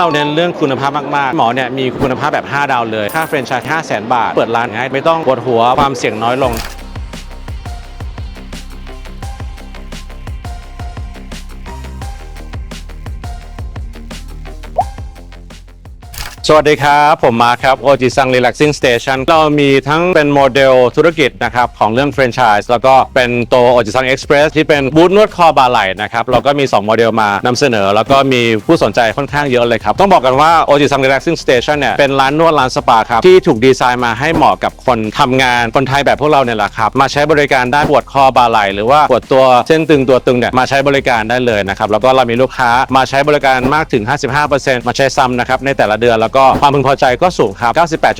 เราเน้นเรื่องคุณภาพมากๆ หมอเนี่ยมีคุณภาพแบบ 5 ดาวเลย ค่าแฟรนไชส์5 0 0 0 0 บาท เปิดร้านง่ายไม่ต้องปวดหัวความเสี่ยงน้อยลง สวัสดีครับ ผมมาครับ OG Sang Relaxing Station เรามีทั้งเป็นโมเดลธุรกิจนะครับ ของเรื่องแฟรนไชส์แล้วก็เป็นตัว OG Sang Express ที่เป็นบูธนวดคอบาไหล่นะครับ เราก็มี 2 โมเดลมานำเสนอ แล้วก็มีผู้สนใจค่อนข้างเยอะเลยครับ ต้องบอกกันว่า OG Sang Relaxing Station เนี่ย เป็นร้านนวดร้านสปาครับ ที่ถูกดีไซน์มาให้เหมาะกับคนทำงานคนไทยแบบพวกเราเนี่ยแหละครับ มาใช้บริการด้านปวดคอบาไหล่หรือว่าปวดตัวเส้นตึงตัวตึงเนี่ยมาใช้บริการได้เลยนะครับแล้วก็เรามีลูกค้ามาใช้บริการมากถึง 55%มาใช้ซ้ำนะครับในแต่ละเดือนแล้วก็ความพึงพอใจก็สูงครับ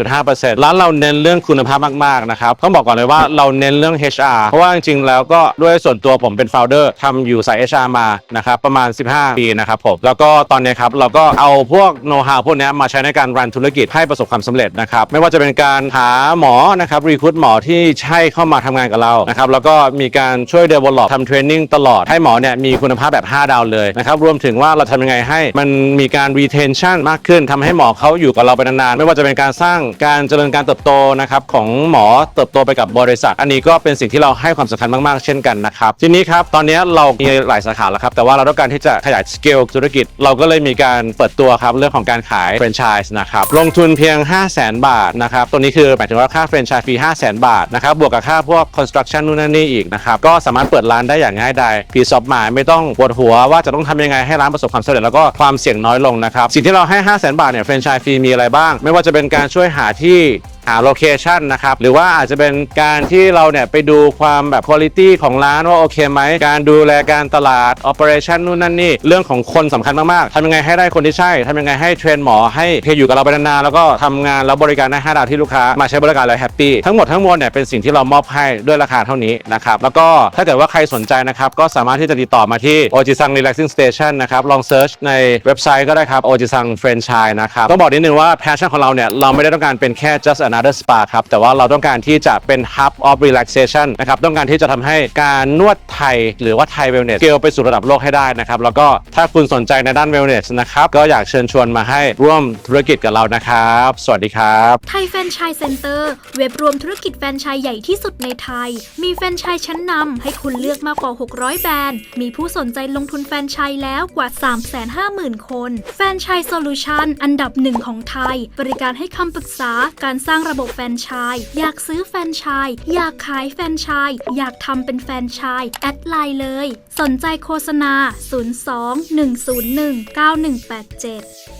98.5%ร้านเราเน้นเรื่องคุณภาพมากๆนะครับต้องบอกก่อนเลยว่าเราเน้นเรื่อง HR เพราะว่าจริงๆแล้วก็ด้วยส่วนตัวผมเป็น founder ทำอยู่สาย HR มานะครับประมาณ 15 ปีนะครับผมแล้วก็ตอนเนี้ยครับเราก็เอาพวก know how พวกเนี้ยมาใช้ในการรันธุรกิจให้ประสบความสำเร็จนะครับไม่ว่าจะเป็นการหาหมอนะครับรีคูดหมอที่ใช่เข้ามาทำงานกับเรานะครับแล้วก็มีการช่วย develop ทำเทรนนิ่งตลอดให้หมอเนี่ยมีคุณภาพแบบ 5 ดาวเลยนะครับรวมถึงว่าเราทำยังไงให้มันมีการ retention มากขึ้นทำให้หมอเขาอยู่กับเราไปนานๆ ไม่ว่าจะเป็นการสร้างการเจริญการเติบโตนะครับของหมอเติบโตไปกับบริษัท อันนี้ก็เป็นสิ่งที่เราให้ความสำคัญมากๆ เช่นกันนะครับทีนี้ครับตอนนี้เรามีหลายสาขาแล้วครับแต่ว่าเราต้องการที่จะขยายสเกลธุรกิจ เราก็เลยมีการเปิดตัวครับเรื่องของการขายแฟรนไชส์นะครับลงทุนเพียง 5 0 0 0 0 0บาทนะครับตัวนี้คือหมายถึงว่าค่าแฟรนไชส์ฟรี 5 0 0 0 0 0บาทนะครับบวกกับค่าพวก construction นู่นนั่นนี่อีกนะครับก็สามารถเปิดร้านได้อย่างง่ายดายพีซอฟมายไม่ต้องปวดหัวว่าจะต้องทำยังไงให้ร้านประสบความสำเร็จแล้วก็ความเสี่ยงน้อยลงนะครับสิ่งที่เราให้ 5 0 0 0 0 0บาทเนี่ยแฟรนไชายฟรีมีอะไรบ้าง ไม่ว่าจะเป็นการช่วยหาที่าโลเคชันนะครับ หรือว่าอาจจะเป็นการที่เราเนี่ยไปดูความแบบคุณ i t y ของร้านว่าโอเคไหม การดูแลการตลาด operation นู่นนั่นนี่ เรื่องของคนสำคัญมาก ๆทำยังไงให้ได้คนที่ใช่ทำยังไงให้เทรนหมอให้เคอยู่กับเราไปนานๆแล้วก็ทำงานแล้วบริการได้5ดาวที่ลูกค้ามาใช้บริการแล้วแฮปปี้ทั้งหมดทั้งมวลเนี่ยเป็นสิ่งที่เรามอบให้ด้วยราคาเท่านี้นะครับแล้วก็ถ้าเกิดว่าใครสนใจนะครับก็สามารถที่จะติดต่อมาที่ o j i s a n g Relaxing Station นะครับลองเซิร์ชในเว็บไซต์ก็ได้ครับ o j i s a n g Franchise นะครับต้องบอกนิดนึงว่า passion ของเราเนี่ยเราไม่ได้ต้องการเป็นแค่ just another spa ครับ แต่ว่าเราต้องการที่จะเป็น hub of relaxation นะครับ ต้องการที่จะทำให้การนวดไทย หรือว่าไทย wellness เกลไปสู่ระดับโลกให้ได้นะครับ แล้วก็ถ้าคุณสนใจในด้าน wellness นะครับ ก็อยากเชิญชวนมาให้ร่วมธุรกิจกับเรานะครับ สวัสดีครับไทยแฟนชส์เซ็นเตอร์เว็บรวมธุรกิจแฟนชส์ใหญ่ที่สุดในไทย มีแฟนชส์ชั้นนำให้คุณเลือกมากกว่า 600 แบรนด์ มีผู้สนใจลงทุนแฟนชส์แล้วกว่า 350,000 คน แฟนชส์โซลูชันอันดับหนึ่งของไทย บริการให้คำปรึกษาการสร้างระบบแฟนชาย อยากซื้อแฟนชาย อยากขายแฟนชาย อยากทำเป็นแฟนชาย แอดไลน์เลย สนใจโฆษณา 02 101 9187